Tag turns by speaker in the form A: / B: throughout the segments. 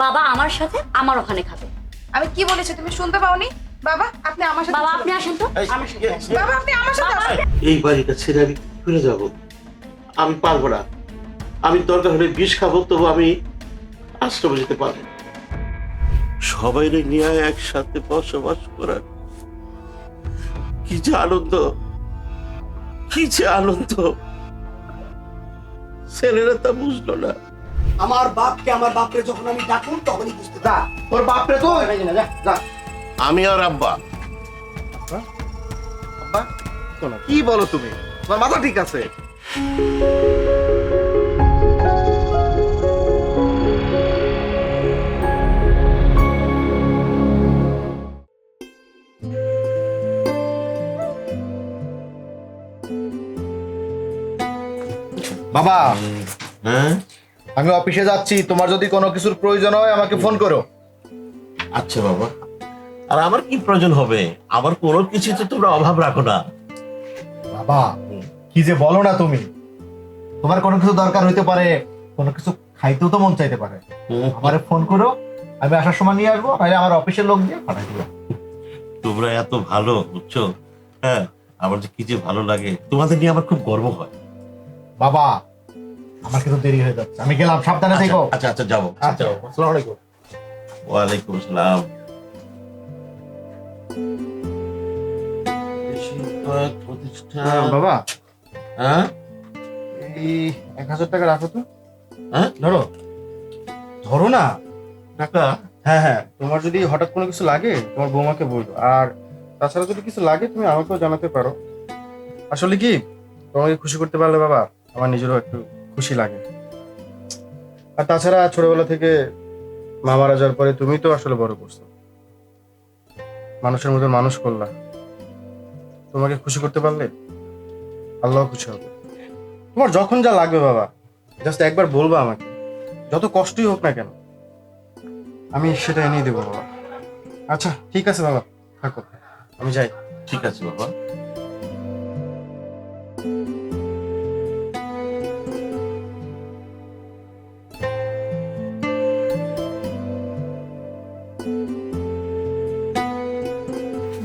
A: বাবা আমার সাথে আমার ওখানে খাবে।
B: আমি কি বলেছি তুমি শুনতে পাওনি? বাবা আপনি আমার সাথে
A: বাবা আপনি আসেন তো। আমার সাথে আসেন।
B: বাবা আপনি আমার সাথে আসুন।
C: এই বাড়িটা ছেড়ে আমি ফিরে যাব। আমি পারব না। আমি দরকার হলে বিষ খাব তবু আমি আশ্রমে যেতে পারব না। সবাই নিয়ে একসাথে বসবাস করার কি যে আনন্দ কি যে আনন্দ। ছেলেরা তা বুঝলো না।
D: আমার বাপকে আমার বাপরে যখন আমি ডাকুন তখনই বুঝতে
E: যা তোর বাপরে তো
D: যা যা।
C: আমি আর আব্বা।
E: আব্বা? শোনো, কি বলো তুমি? তোমার মাথা ঠিক আছে? বাবা।
C: হ্যাঁ?
E: আমি অফিসে যাচ্ছি তোমার যদি কোনো কিছুর প্রয়োজন হয় আমাকে ফোন করো।
C: আচ্ছা বাবা। আর আমার কি প্রয়োজন হবে? আমার কোনো কিছু কিছুতে তোমরা অভাব রাখো না।
E: বাবা কি যে বলো না তুমি। তোমার কোনো কিছু দরকার হইতে পারে কোনো কিছু খাইতেও তো মন চাইতে পারে। আমারে ফোন করো আমি আসার সময় নিয়ে আসব নাহলে আমার অফিসের লোক দিয়ে পাঠাই দিবো।
C: তোমরা এত ভালো বুঝছ? হ্যাঁ আমার যে কি যে ভালো লাগে তোমাদের নিয়ে আমার খুব গর্ব হয়।
E: বাবা আমার কিন্তু দেরি হয়ে যাচ্ছে। আমি গেলাম সাবধানে
C: আচ্ছা
E: থেকো।
C: আচ্ছা আচ্ছা যাব।
E: আচ্ছা আসসালামু আলাইকুম।
C: ওয়ালাইকুম আসসালাম। প্রতিষ্ঠান
E: বাবা।
C: হ্যাঁ?
E: এই এক হাজার টাকা রাখো তো।
C: হ্যাঁ?
E: ধরো। ধরো না।
C: টাকা?
F: হ্যাঁ হ্যাঁ। তোমার যদি হঠাৎ কোনো কিছু লাগে তোমার বৌমাকে বলব আর তাছাড়া যদি কিছু লাগে তুমি আমাকেও জানাতে পারো। আসলে কি? তোমাকে খুশি করতে পারলে বাবা আমার নিজেরও একটু খুশি লাগে। আর তাছাড়া ছোটবেলা থেকে মা মারা যাওয়ার পরে তুমি তো আসলে বড় করছ। মানুষের মতো মানুষ করলা। তোমাকে খুশি করতে পারলে আল্লাহ খুশি হবে। তোমার যখন যা লাগবে বাবা জাস্ট একবার বলবা আমাকে। যত কষ্টই হোক না কেন, আমি সেটা এনেই দেবো বাবা। আচ্ছা ঠিক আছে বাবা, থাকো। আমি যাই।
C: ঠিক আছে বাবা।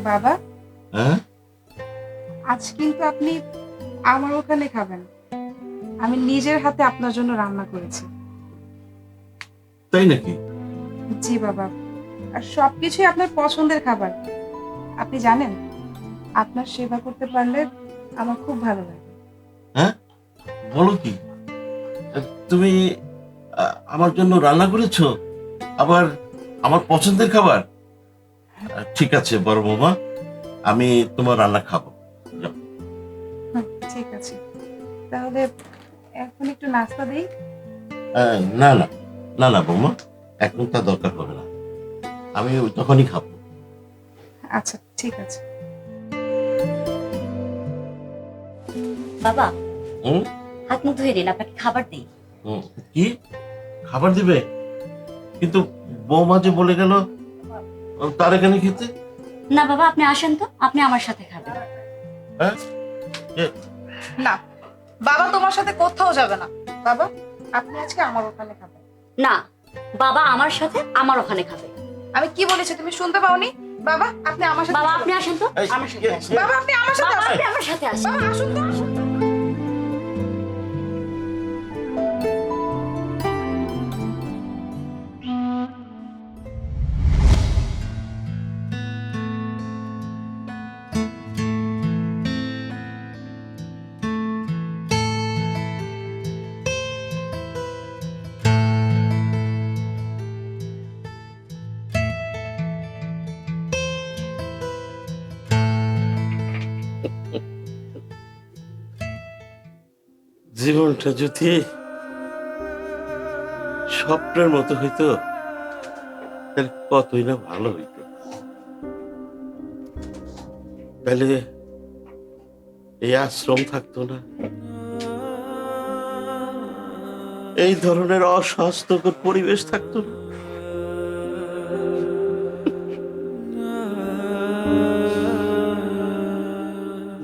B: বাবা।
C: হ্যাঁ?
B: আজ কিন্তু আপনি আমার ওখানে খাবেন। আমি নিজের হাতে আপনার জন্য রান্না করেছি।
C: তাই নাকি?
B: জি বাবা। আর সবকিছুই আপনার পছন্দের খাবার। আপনি জানেন আপনার সেবা করতে পারলে আমার খুব ভালো লাগে।
C: হ্যাঁ? বলো কি? তুমি আমার জন্য রান্না করেছ আবার আমার পছন্দের খাবার? ঠিক আছে বড় বৌমা আমি তোমার রান্না খাব।
B: ঠিক আছে। তাহলে এখন একটু নাস্তা দেই?
C: না না না না বৌমা এখন তার দরকার হবে না। আমি ওই তখনই খাব।
B: আচ্ছা ঠিক আছে।
A: বাবা
C: হুম?
A: হাত মুখ ধুয়ে দিন আপনাকে খাবার দিই।
C: কি? খাবার দিবে? কিন্তু বৌমা যে বলে গেল তার এখানে খেতে
A: না বাবা আপনি আসেন তো আপনি আমার সাথে খাবেন।
C: হ্যাঁ?
B: না বাবা তোমার সাথে কোথাও যাবে না। বাবা আপনি আজকে আমার ওখানে খাবেন।
A: না বাবা আমার সাথে আমার ওখানে খাবে।
B: আমি কি বলেছি তুমি শুনতে পাওনি? বাবা আপনি আমার সাথে
A: বাবা আপনি আসেন তো আমার সাথে আসেন।
B: বাবা আপনি আমার সাথে আসুন।
A: আপনি আমার সাথে আসেন।
B: বাবা আসুন তো আসুন।
C: জীবনটা যদি স্বপ্নের মতো হইতো, তাহলে কতই না ভালো হইতো। তাহলে এই আশ্রম থাকতো না। এই ধরনের অস্বাস্থ্যকর পরিবেশ থাকতো না।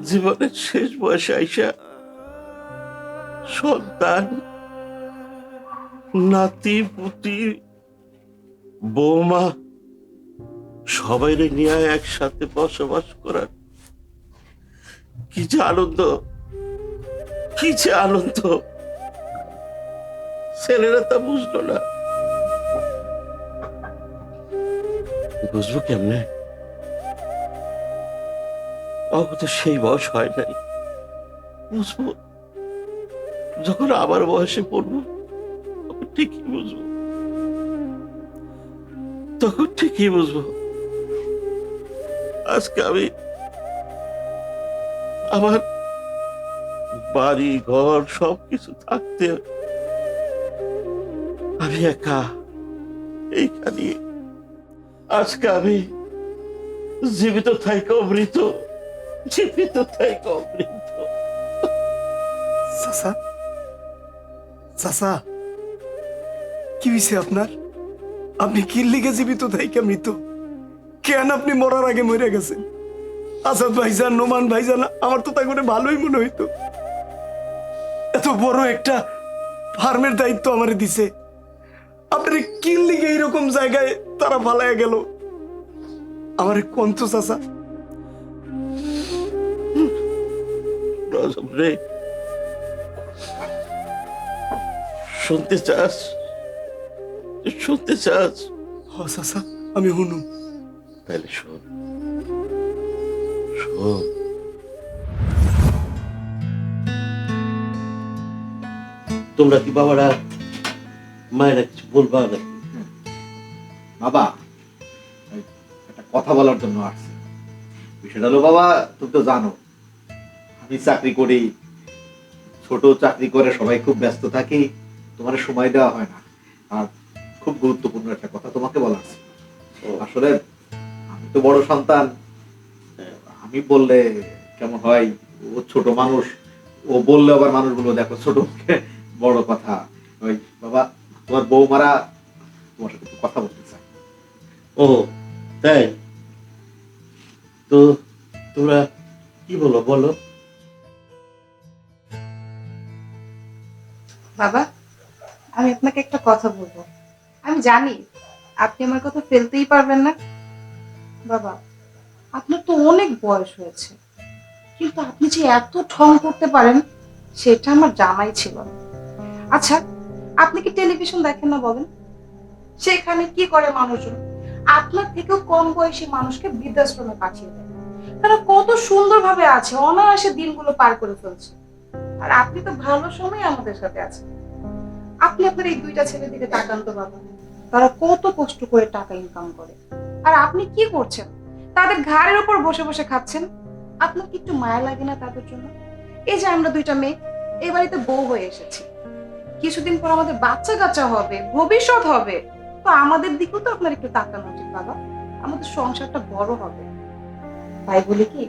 C: জীবনের শেষ বয়সে আইসা সন্তান, নাতি, পুতি, বৌমা সবাই নিয়ে একসাথে বসবাস করার কি যে আনন্দ, কি যে আনন্দ। ছেলেরা তা বুঝলো না। বুঝব কেমনে? অত সেই বয়স হয় নাই। বুঝব যখন আবার বয়সে পড়ব ঠিকই বুঝব। তখন ঠিকই বুঝব। আজকে আমি আমার বাড়ি, ঘর, সবকিছু থাকতে আমি একা এইখানে। আজকে আমি জীবিত থাইকে, মৃত। জীবিত থাইকে, মৃত।
D: চাচা চাচা, কি হয়েছে আপনার? আপনি কি লিগে জীবিত থাইকে মৃত? কেন আপনি মরার আগে মরে গেছেন? আসাদ ভাইজান, নোমান ভাইজান, আমার তো তা করে ভালোই মনে হইতো। এত বড় একটা ফার্মের দায়িত্ব আমারে দিছে। আপনার কি লিগে এইরকম জায়গায় তারা ফালায় গেল? আমার কন্ত চাচা?
C: রে শুনতে চাস? শুনতে চাস?
D: হ চাচা আমি হুনু।
C: তাহলে শোন। শোন। তোমরা কি বাবারা মায়েরা কিছু বলবা নাকি?
E: বাবা একটা কথা বলার জন্য আসছি। বিষয়টা হলো বাবা তুমি তো জানো আমি চাকরি করি ছোট চাকরি করে সবাই খুব ব্যস্ত থাকি। তোমার সময় দেওয়া হয় না। আর খুব গুরুত্বপূর্ণ একটা কথা তোমাকে বলা আছে। আসলে আমি তো বড় সন্তান। আমি বললে কেমন হয়? ও ছোট মানুষ। ও বললে আবার মানুষগুলো দেখো ছোট বড় কথা। ওই বাবা তোমার বৌমারা তোমার সাথে একটু কথা বলতে চায়।
C: ও তাই? তো তোমরা কি বলো বলো।
B: বাবা আমি আপনাকে একটা কথা বলব। আমি জানি আপনি আমার কথা ফেলতেই পারবেন না। বাবা, আপনার তো অনেক বয়স হয়েছে। কিন্তু আপনি যে এত ঠং করতে পারেন, সেটা আমার জানাই ছিল আচ্ছা আপনি কি টেলিভিশন দেখেন না বলেন? সেখানে কি করে মানুষজন? আপনার থেকেও কম বয়সী মানুষকে বৃদ্ধাশ্রমে পাঠিয়ে দেয়। তারা কত সুন্দরভাবে আছে, অনায়াসে দিনগুলো পার করে ফেলছে। আর আপনি তো ভালো সময় আমাদের সাথে আছেন। আপনি আপনার এই দুইটা ছেলের দিকে তাকান তো বাবা। তারা কত কষ্ট করে টাকা ইনকাম করে। আর আপনি কি করছেন? তাদের ঘাড়ের উপর বসে বসে খাচ্ছেন? আপনার কি একটু মায়া লাগে না তাদের জন্য? এই যে আমরা দুইটা মেয়ে, এই বাড়িতে বউ হয়ে এসেছি। কিছুদিন পর আমাদের বাচ্চা কাচ্চা হবে, ভবিষ্যৎ হবে। তো আমাদের দিকেও তো আপনার একটু তাকানো উচিত বাবা। আমাদের সংসারটা বড় হবে। তাই বলি কি,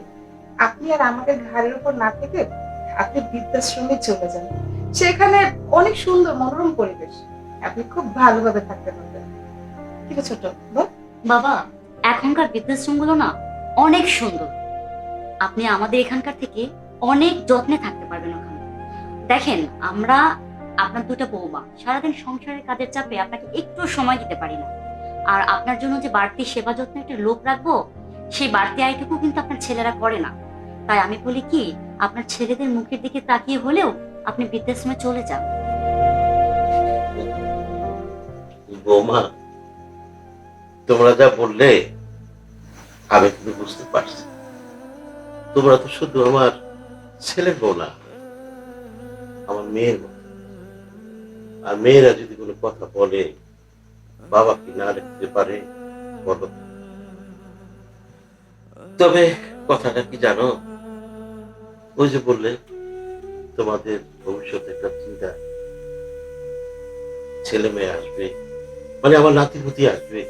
B: আপনি আর আমাদের ঘাড়ের উপর না থেকে আপনি বৃদ্ধাশ্রমে চলে যান। সেখানে অনেক সুন্দর মনোরম পরিবেশ। আপনি খুব ভালোভাবে থাকতে পারবেন। ঠিক আছে ছোট
A: বাবা, এখনকার বৃদ্ধাশ্রমগুলো না অনেক সুন্দর। আপনি আমাদের এখানকার থেকে অনেক যত্নে থাকতে পারবেন ওখানে। দেখেন, আমরা আপনার দুটো বৌমা সারাদিন সংসারের কাজের চাপে আপনাকে একটু সময় দিতে পারি না। আর আপনার জন্য যে বাড়তি সেবা যত্ন একটা লোক রাখব, সেই বাড়তি আয়টুকু কিন্তু আপনার ছেলেরা করে না। তাই আমি বলি কি, আপনার ছেলেদের মুখের দিকে তাকিয়ে হলেও আপনি বৃদ্ধাশ্রমে চলে যান।
C: বৌমা, তোমরা যা বললে, আমি কিন্তু বুঝতে পারছি। তোমরা তো শুধু আমার ছেলের বউ না, আমার মেয়ের আর মেয়েরা যদি কোনো কথা বলে, বাবা কি না লিখতে পারে, বলো তবে কথাটা কি জানো? ওই যে বললে তোমাদের ভবিষ্যতে একটা চিন্তা ছেলে মেয়ে আসবে মানে আমার নাতিপুতি আসবে।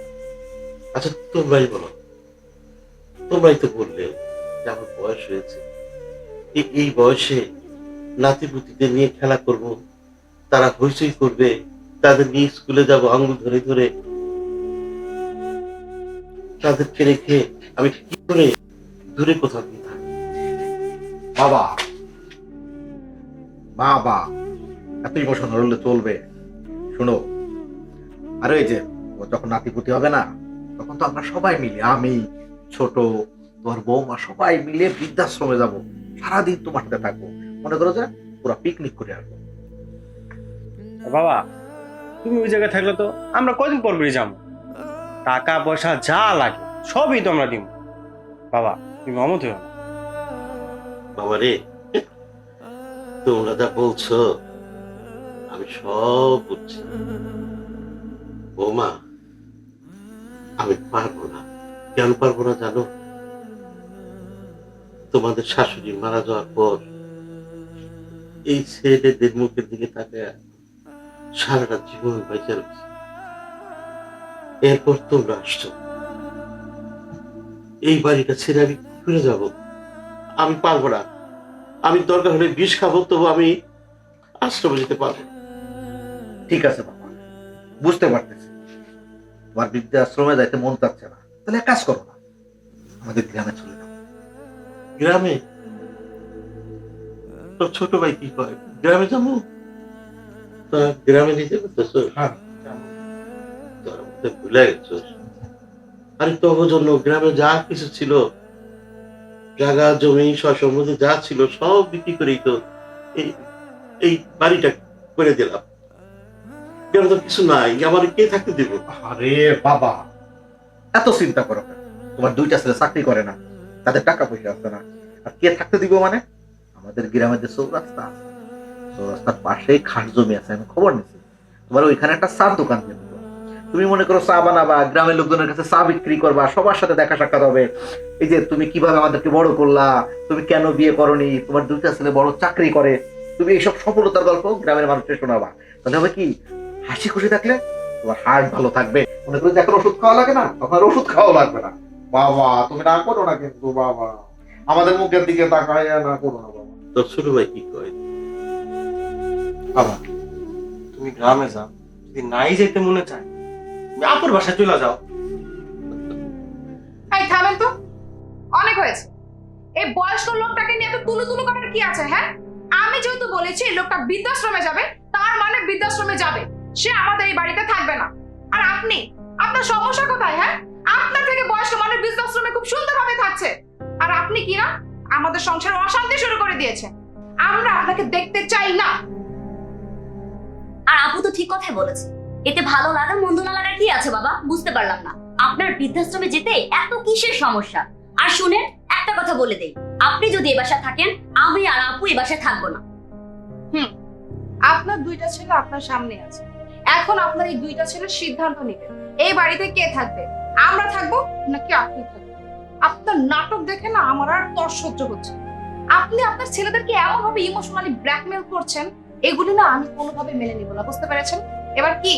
C: আচ্ছা তোমরাই বলো, তোমরাই তো বললে যে আমার বয়স হয়েছে। এই বয়সে নাতিপুতিদের নিয়ে খেলা করব, তারা হইচই করবে, তাদের নিয়ে স্কুলে যাব আঙ্গুল ধরে ধরে। তাদেরকে রেখে আমি কি করে দূরে কোথাও গিয়ে থাকব?
E: বাবা বাবা এত ইমোশনাল হলে চলবে। শোনো আর ওই যে ও যখন নাতিপুতি হবে না তখন তো আমরা সবাই মিলে আমি ছোট তোমার বৌমা সবাই মিলে বৃদ্ধাশ্রমে যাব। সারাদিন তোমার সাথে থাকব। মনে করো যে পুরো পিকনিক করে আসব।
F: বাবা তুমি ওই জায়গায় থাকলে তো আমরা কদিন পর বেরিয়ে যাব? টাকা পয়সা যা লাগে সবই তো আমরা দিব। বাবা তুমি অমত
C: বাবা রে তোমরা যা বলছো, আমি সব বুঝছি। বৌমা, আমি পারব না। কেন পারব না জানো? তোমাদের শাশুড়ি মারা যাওয়ার পর এই ছেলেদের মুখের দিকে তাকে সারাটা জীবন বেঁচে রয়েছে। এরপর তোমরা আসছো। এই বাড়িটা ছেড়ে আমি ফিরে যাব। আমি পারব না। আমি দরকার হলে বিষ খাব তবু আমি আশ্রমে যেতে পারব।
E: ঠিক আছে বাবা বুঝতে পারতেছি। তোমার বৃদ্ধাশ্রমে যাইতে মন চাচ্ছে না। তাহলে কাজ করো না আমাদের গ্রামে চলে যাও।
C: গ্রামে? তোর ছোট ভাই কি করে? গ্রামে যাব? তা গ্রামে নিতে পারতেছো
E: হ্যাঁ।
C: ভুলে গেছো আরে তোর জন্য গ্রামে যা কিছু ছিল জায়গা, জমি সম্পত্তি যা ছিল সব বিক্রি করেই তো এই এই বাড়িটা করে দিলাম। গ্রামে তো কিছু নাই, আমার কে থাকতে দিব?
E: আরে বাবা, এত চিন্তা করো কেন? তোমার দুইটা ছেলে চাকরি করে না, তাদের টাকা পয়সা আছে না। আর কে থাকতে দিব মানে? আমাদের গ্রামের যে চৌরাস্তা, চৌরাস্তার পাশেই খাট জমি আছে, আমি খবর নিছি। তোমার ওইখানে একটা সার দোকান দেবো। তুমি মনে করো চা বানাবা গ্রামের লোকজনের কাছে চা বিক্রি করবা সবার সাথে দেখা সাক্ষাৎ হবে। এই যে তুমি কীভাবে আমাদেরকে বড় করলা তুমি কেন বিয়ে করনি তোমার দুইটা ছেলে বড় চাকরি করে তুমি এইসব সফলতার গল্প গ্রামের মানুষকে শোনাবা। তাহলে হবে কি? হাসি খুশি থাকলে তোমার হার্ট ভালো থাকবে। মনে করো যে এখন ওষুধ খাওয়া লাগে না তখন ওষুধ খাওয়া লাগবে না। বাবা তুমি না করো না কিন্তু বাবা। আমাদের মুখের দিকে তাকায় না করো না বাবা।
C: তোর ছোট ভাই কি করে
F: বাবা তুমি গ্রামে যাও যদি নাই যেতে মনে চায় আপুর বাসায় চলে যাও।
B: এই থামেন তো। অনেক হয়েছে। এই বয়স্ক লোকটাকে নিয়ে তো তুলু তুলু করার কি আছে হ্যাঁ? আমি যেহেতু বলেছি লোকটা বৃদ্ধাশ্রমে যাবে তার মানে বৃদ্ধাশ্রমে যাবে। সে আমাদের এই বাড়িতে থাকবে না। আর আপনি আপনার সমস্যা কোথায় হ্যাঁ? আপনার থেকে বয়স্ক মানুষ বৃদ্ধাশ্রমে খুব সুন্দরভাবে থাকছে। আর আপনি কি না আমাদের সংসারে অশান্তি শুরু করে দিয়েছেন আমরা আপনাকে দেখতে চাই না।
A: আর আপু তো ঠিক কথাই বলেছে। এতে ভালো লাগার, মন্দ না লাগার কি আছে বাবা? বুঝতে পারলাম না। আপনার বৃদ্ধাশ্রমে যেতে এত কিসের সমস্যা? আর শুনেন, একটা কথা বলে দেই। আপনি যদি এ বাসায় থাকেন, আমি আর আপু এ বাসায় থাকব না।
B: হুম, আপনার দুইটা ছেলে আপনার সামনে আছে। এখন আপনার এই দুইটা ছেলে সিদ্ধান্ত নেবে এই বাড়িতে কে থাকবে? আমরা থাকব নাকি আপনি থাকবেন? আপনার নাটক দেখে না আমার আর তর সহ্য হচ্ছে আপনি আপনার ছেলেদেরকে এমন ভাবে ইমোশনালি ব্ল্যাকমেল করছেন, এগুলি না আমি কোনোভাবে মেনে নিব না। বুঝতে পেরেছেন? এবার কি?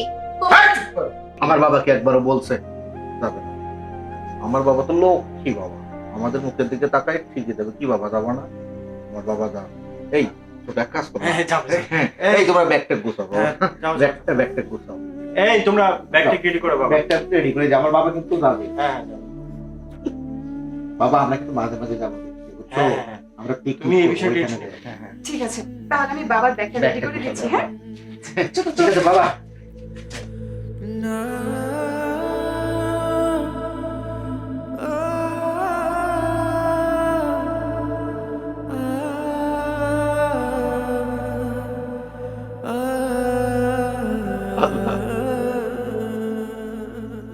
E: আমার বাবাকে একবারও বলছে যাবে না। আমার বাবা তো লোক কি বাবা। আমাদের মুখের দিকে তাকায় ঠিকই দেবে। কি বাবা যাব না? আমার বাবা যা। এই ছোট কাজ করো।
F: হ্যাঁ।
E: হ্যাঁ, এই তোমরা ব্যাগটা গুছাও
F: হ্যাঁ, যাও, যাও।
E: ব্যাগটা ব্যাগটা গুছাও।
F: এই তোমরা ব্যাগটা রেডি করো বাবা।
E: ব্যাগটা রেডি করে আমার বাবা কিন্তু যাবে।
F: হ্যাঁ
E: বাবা আমরা কিন্তু মাঝে মাঝে যাব বুঝছ? আমরা পিকনিক
F: তুমি এই বিষয়টা
E: ওইখানে
F: একটু-
E: যাই।
B: ঠিক আছে তাহলে আমি বাবার ব্যাগটা রেডি করে দিচ্ছি
E: হ্যাঁ।
B: চলো।
E: বাবা।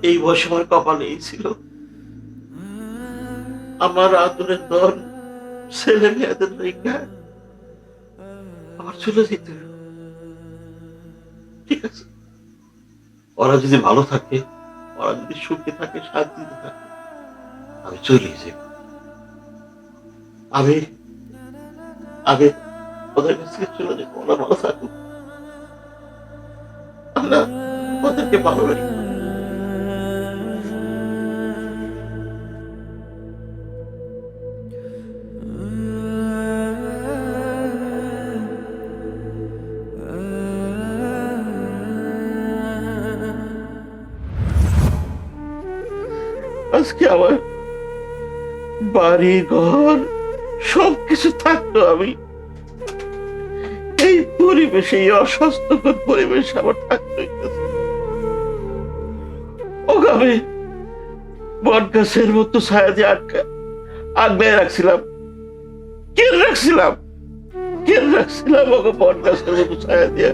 C: এই বয়স আমার কপালে এই ছিল। আমার আদরের দল, ছেলে মেয়েদের লেখা, আমার চলে যেতে ঠিক আছে। ওরা যদি ভালো থাকে, ওরা যদি সুখে থাকে, শান্তিতে থাকে, আমি চলে যাব। আমি আগে ওদের কাছ চলে যাব, ওরা ভালো থাকুক। আমরা ওদেরকে ভালো রাখি আজকে আমার বাড়ি, ঘর, সবকিছু থাকতো আমি। এই পরিবেশে, এই অস্বাস্থ্যকর পরিবেশে আমার থাকতে আমি বট গাছের মতো ছায়া দিয়ে আটকা আগলায় রাখছিলাম। কে রাখছিলাম? কে রাখছিলাম ওকে বট গাছের মতো ছায়া দিয়ে।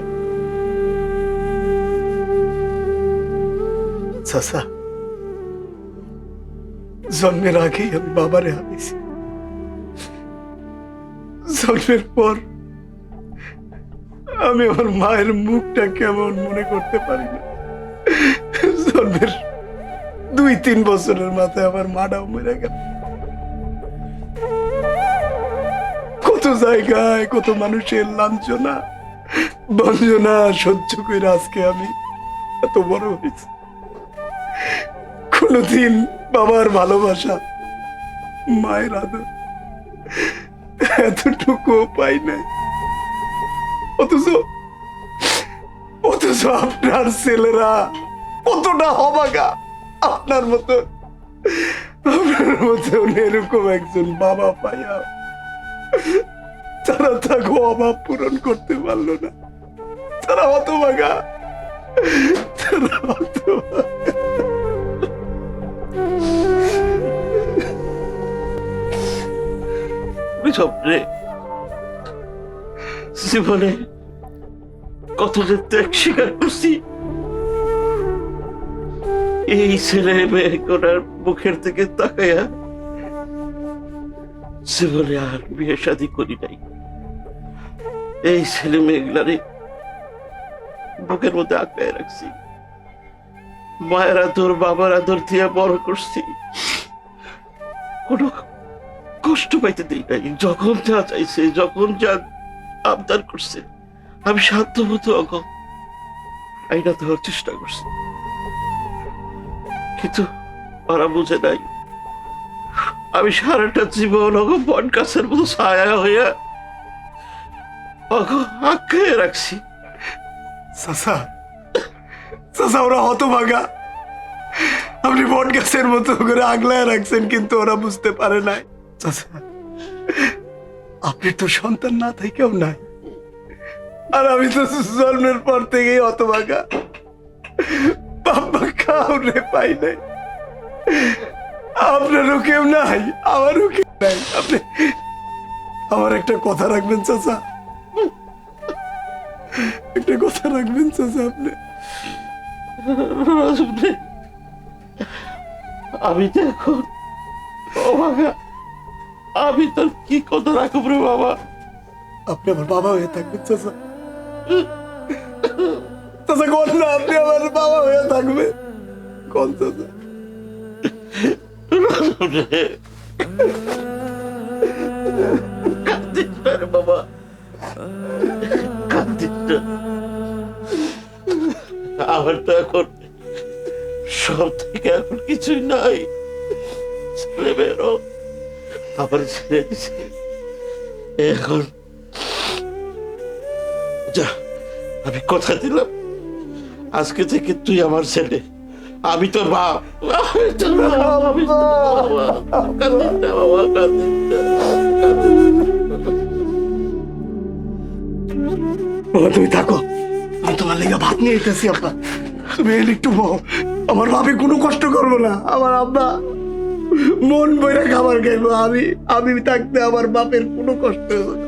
D: চাচা জন্মের আগেই আমি বাবারে হারিয়েছি জন্মের পর আমি আমার মায়ের মুখটা কেমন মনে করতে পারি না। জন্মের দুই, তিন বছরের মাথায় আমার মাটাও মেরে গেল। কত জায়গায়, কত মানুষের লাঞ্ছনা, বঞ্জনা সহ্য করে আজকে আমি এত বড় হয়েছি। কোনদিন বাবার ভালোবাসা, মায়ের আদর। এতটুকু পাই নাই। অথচ অথচ আপনার ছেলেরা কতটা হবাগা। আপনার মতো, আপনার মতন এরকম একজন বাবা পাইয়া তারা তাকে অভাব পূরণ করতে পারল না। তারা হতভাগা। তারা হতভাগা।
C: স্বপ্নে জীবনে কত যে ত্যাগ স্বীকার করছি। এই ছেলে মেয়ে করার মুখের থেকে তাকাইয়া জীবনে আর বিয়ে শাদি করি নাই। এই ছেলে মেয়েগুলারে বুকের মধ্যে আঁকড়ায় রাখছি। মায়ের আদর বাবার আদর দিয়ে বড় করছি। কোনো কষ্ট পাইতে দিই নাই। যখন যা চাইছে, যখন যা আবদার করছে, আমি শান্ত মতো অগ আইনা দেওয়ার চেষ্টা করছি। কিন্তু ওরা বুঝে নাই, আমি সারাটা জীবন অগ বট গাছের মতো ছায়া হইয়া অগ আঁকে রাখছি।
D: চাচা চাচা ওরা হতভাগা আপনি বট গাছের মতো করে আগলায় রাখছেন কিন্তু ওরা বুঝতে পারে নাই চাচা আপনি তো সন্তান না থেকেও নাই আর আমি তো জন্মের পর থেকেই হতভাগা বাবা কাউরে পাই নাই আপনারও কেউ নাই আমারও কেউ নাই আপনি আমার একটা কথা রাখবেন চাচা একটা কথা রাখবেন চাচা আপনি
C: রাজুনে, আমি তো এখন অবাগা আমি তোর কি কথা রাখব রে বাবা?
D: আপনি আমার বাবা হয়ে থাকবেন চাচা। চাচা কোন না আপনি আমার বাবা হয়ে থাকবে কোন চাচা?
C: রাজুনে, কাঁদিস না রে বাবা। কাঁদিস না। আমার তো এখন সব থেকে এখন কিছুই নাই ছেলে আবার ছেড়ে দিছে এখন যা আমি কথা দিলাম আজকে থেকে তুই আমার ছেলে আমি তোর বাপ বাবা।
D: তুমি থাকো লেগে ভাত নিয়ে এসেছি আব্বা। তুমি একটু আমার বাপে কোনো কষ্ট করব না। আমার আব্বা মন বইরা খাবার খাইবো, আমি আমি থাকতে আমার বাপের কোনো কষ্ট হবে না।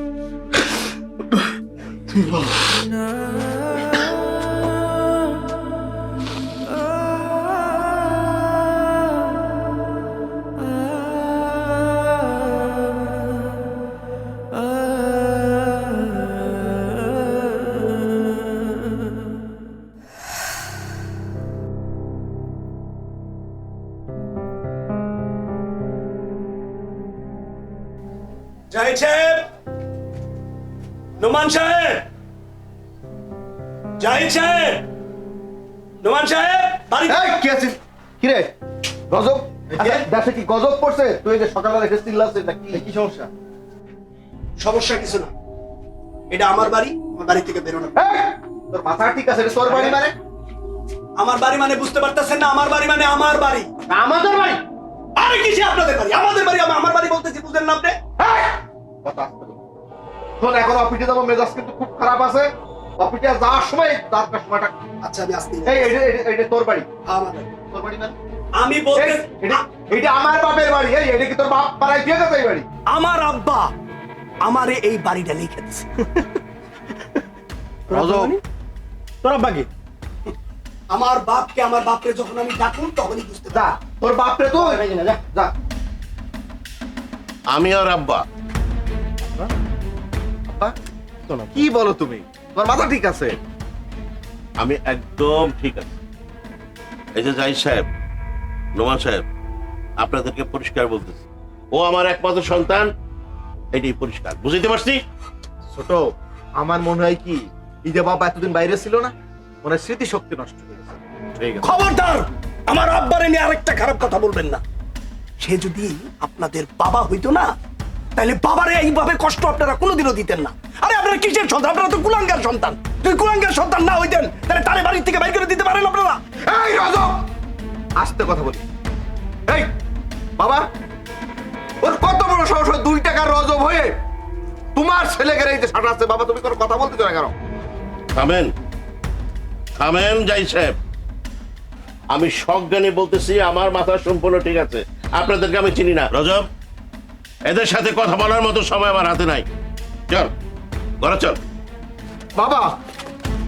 D: তুমি বলো।
G: সাহেব। নোমান সাহেব। জাহিদ সাহেব। নোমান সাহেব বাড়ি
E: কি আছে কিরে গজব? আচ্ছা, দেশে কি গজব পড়ছে? তুই যে সকালবেলা এসে কি?
F: কি সমস্যা?
G: সমস্যা কিছু না। এটা আমার বাড়ি আমার বাড়ি থেকে বেরোনো।
E: তোর মাথা ঠিক আছে তোর বাড়ি মানে?
G: আমার বাড়ি মানে বুঝতে পারতেছেন না আমার বাড়ি মানে আমার বাড়ি।
E: আমাদের বাড়ি?
G: আরে কিসে আপনাদের বাড়ি? আমাদের বাড়ি আমার বাড়ি বলতেছি বুঝলেন না আপনি?
E: শোন এখন অফিসে যাব মেজাজ কিন্তু খুব খারাপ আছে। অফিসে যাওয়ার সময় দরকার সময়টা
G: আচ্ছা আমি আসতে
E: এই এটা এটা- এটা তোর বাড়ি। তোর বাড়ি
D: আমি বলতে
E: এটা- এটা আমার বাপের বাড়ি। এই এটা কি তোর বাপ পাড়ায় দিয়ে গেছে এই বাড়ি?
D: আমার আব্বা আমারে এই বাড়িটা লিখে দিছে।
E: রজব
H: তোর আব্বা কি?
D: আমার বাপকে আমার বাপরে যখন আমি ডাকুন তখনই বুঝতে
E: যা তোর বাপরে তো যা। যা।
C: আমি আর আব্বা।
E: আব্বা, কি বলো তুমি? তোমার মাথা ঠিক আছে?
C: আমি একদম ঠিক আছে। এই যে জাহিদ সাহেব নোমান সাহেব আপনাদেরকে পরিষ্কার বলতেছি। ও আমার একমাত্র সন্তান এটাই পরিষ্কার। বুঝতে পারছি?
E: ছোট আমার মনে হয় কি এই যে বাবা এতদিন বাইরে ছিল না মনে হয় স্মৃতি শক্তি নষ্ট হয়ে গেছে।
D: খবরদার আমার আব্বারে নিয়ে আরেকটা খারাপ কথা বলবেন না। সে যদি আপনাদের বাবা হইতো না তাহলে বাবারে এইভাবে কষ্ট আপনারা কোনোদিনও দিতেন না। আরে আপনারা কিসের সন্তান? আপনারা তো কুলাঙ্গার সন্তান। যদি কুলাঙ্গার সন্তান না হইতেন তাহলে তারে বাড়ির থেকে বাইর করে দিতে পারেন আপনারা।
E: এই রজব! আস্তে কথা বলি। এই বাবা ওর কত বড় সাহস দুই টাকার রজব হয়ে তোমার ছেলেকে এই যে সাটাচ্ছে বাবা তুমি কোনো কথা বলতে না কেন?
C: থামেন। থামেন জাহিদ সাহেব। আমি সজ্ঞানে বলতেছি আমার মাথা সম্পূর্ণ ঠিক আছে। আপনাদেরকে আমি চিনি না। রজব এদের সাথে কথা বলার মতো সময় আমার হাতে নাই। চল ঘরে চল।
E: বাবা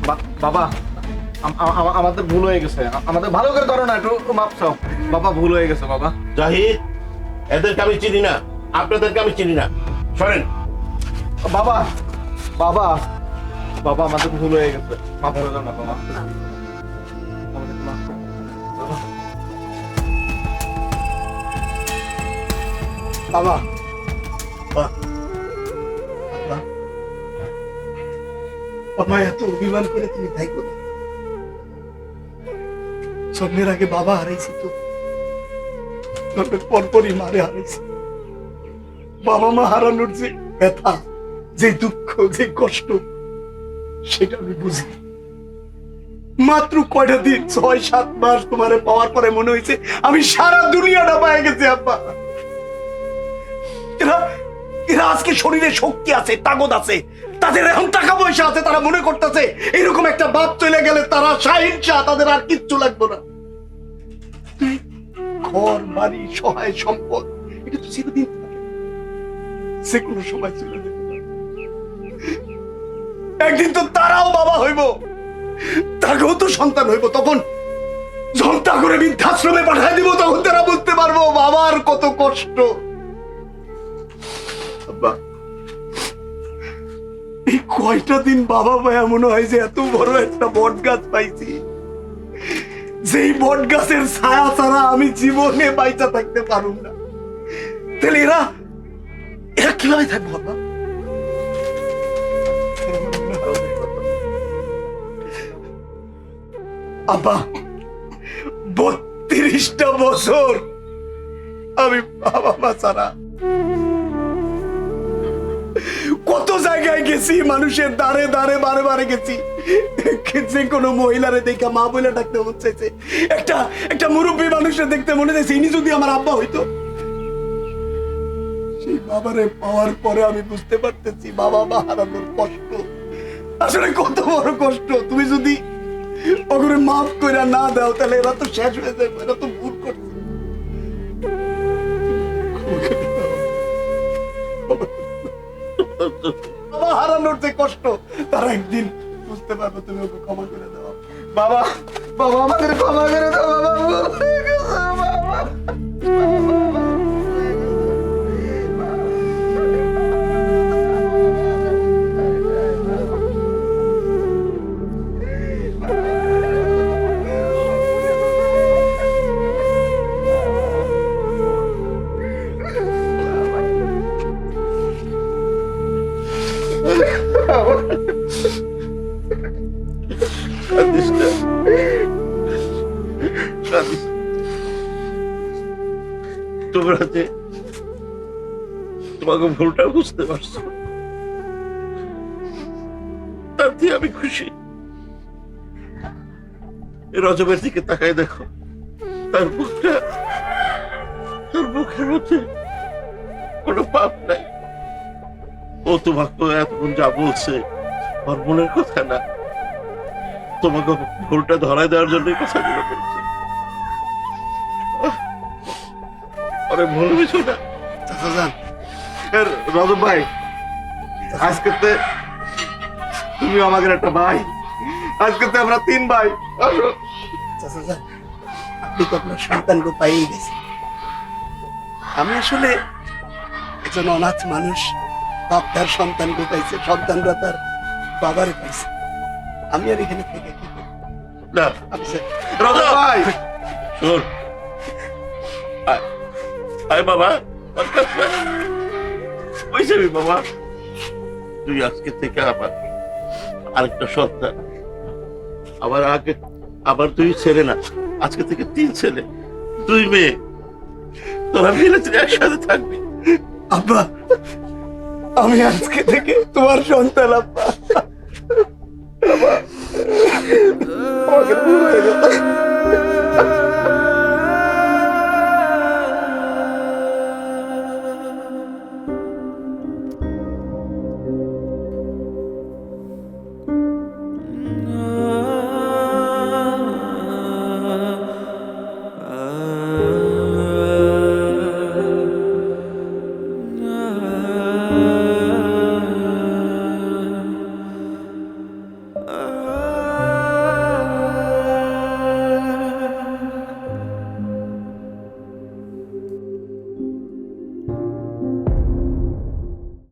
E: বা- বাবা আম- আম- আম- আমাদের ভুল হয়ে গেছে। আ- আমাদের ভালো করে ধরো না একটু মাপ চাও। বাবা ভুল হয়ে গেছে বাবা।
C: জাহিদ এদেরকে আমি চিনি না। আপনাদেরকে আমি চিনি না। শোনেন
E: বাবা বাবা বাবা আমাদের ভুল হয়ে গেছে। মাফ করে দাও না বাবা। আমাদের মাফ করে দাও। বাবা।
D: বাবা বাবা এত অভিমান করে তুমি তাই করো জন্মের আগে বাবা হারাইছি তো। জন্মের পরপরই মারে হারাইছি। বাবা মা হারানোর যে ব্যথা, যে দুঃখ, যে কষ্ট, সেটা আমি বুঝি। মাত্র কয়টা দিন, ছয়, সাত মাস তোমারে পাওয়ার পরে মনে হয়েছে আমি সারা দুনিয়াটা পায়ে গেছি, আব্বা। এরা এরা আজকে শরীরে শক্তি আছে তাগত আছে। তাদের এখন টাকা পয়সা আছে, তারা মনে করতেছে, এরকম একটা বাপ চলে গেলে তারা সাহিংসা, তাদের আর কিচ্ছু লাগবে না। ঘর, বাড়ি, সহায়, সম্পদ, এটা তো চিরদিন যে কোনো সময় চলে যেতে একদিন তো তারাও বাবা হইব, তাকেও তো সন্তান হইব, তখন যখন তা করে বৃদ্ধাশ্রমে পাঠাই দিব, তখন তারা বুঝতে পারব, বাবার কত কষ্ট। এই কয়টা দিন বাবা মায়া মনে হয় যে এত বড় একটা বট গাছ পাইছি। যেই বট গাছের ছায়া ছাড়া আমি জীবনে বাইচা থাকতে পারুম না। তাহলে এরা এরা কীভাবে থাকব আব্বা আব্বা, বত্রিশটা বছর আমি বাবা মা ছাড়া কত জায়গায় গেছি, মানুষের দাঁড়ে দাঁড়ে বারে বারে গেছি। যে কোনো মহিলারে দেখে মা বলে ডাকতে মন চাইছে। একটা একটা মুরব্বী মানুষের দেখতে মনে চাইছে, ইনি যদি আমার আব্বা হইতো। সেই বাবারে পাওয়ার পরে আমি বুঝতে পারতেছি বাবা মা হারানোর কষ্ট। আসলে কত বড় কষ্ট। তুমি যদি ওগুলো মাফ করে না দাও, তাহলে এরা তো শেষ হয়ে যাবে, এরা তো ভুল বাবা, হারানোর যে কষ্ট, তারা একদিন বুঝতে পারবে তুমি ওকে ক্ষমা করে দাও।
E: বাবা বাবা, আমাদের ক্ষমা করে দাও, বাবা বাবা।
C: বুঝতে পারছ? তাতে আমি খুশি। রজবের দিকে তাকায় দেখো। তার মুখটা, তার মুখের মধ্যে কোনো পাপ নাই। ও তোমাকে এতক্ষণ যা বলছে, ওর মনের কথা না। তোমাকে ভুলটা ধরায় দেওয়ার জন্য কথাগুলো বলছে। ওরে ভুল বুঝো না।
D: চাচা
C: রজব ভাই আজকে তে তুমি আমাদের একটা ভাই। আজকে তে আমরা তিন ভাই। আসো।
D: আপনি তো আপনার সন্তানকে পাইয়ে গেছেন। আমি আসলে একজন অনাথ মানুষ বাপ তার সন্তানকে পাইছে সন্তানরা তার বাবারে পাইছে। আমি আর এখানে থেকে কি
C: ভাই! শোন আয় বাবা ওই যাবি বাবা। তুই আজকে থেকে আবার আরেকটা সন্তান। আবার আগে আবার তুই ছেলে না আজকে থেকে তিন ছেলে দুই মেয়ে। তোরা মিলে তুই একসাথে থাকবি।
D: আব্বা আমি আজকে থেকে তোমার সন্তান আব্বা, আমাকে ভুল হয়ে গেল।